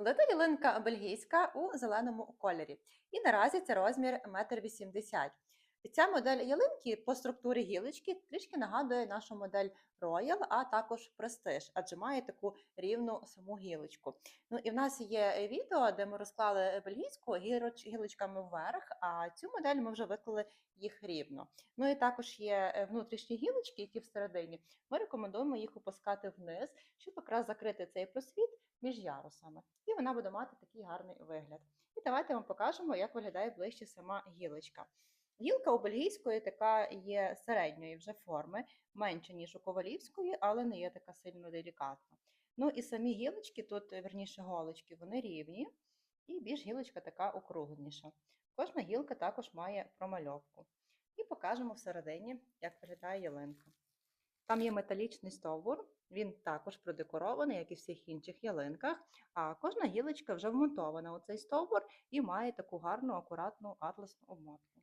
Лита ялинка бельгійська у зеленому кольорі. І наразі це розмір 1,80 м. Ця модель ялинки по структурі гілочки трішки нагадує нашу модель Royal, а також Prestige, адже має таку рівну саму гілочку. Ну і в нас є відео, де ми розклали бельгійську гілочками вверх, а цю модель ми вже виклали їх рівно. Ну і також є е, внутрішні гілочки, які всередині. Ми рекомендуємо їх опускати вниз, щоб якраз закрити цей просвіт між ярусами. І вона буде мати такий гарний вигляд. І давайте вам покажемо, як виглядає ближче сама гілочка. Гілка у бельгійської така є середньої вже форми, менша, ніж у ковалівської, але не є така сильно делікатна. Ну і самі гілочки, тут, верніше, голочки, вони рівні, і більш гілочка така округленіша. Кожна гілка також має промальовку. І покажемо всередині, як виглядає ялинка. Там є металічний стовбур, він також продекорований, як і в всіх інших ялинках. А кожна гілочка вже вмонтована у цей стовбур і має таку гарну, акуратну атласну обмотку.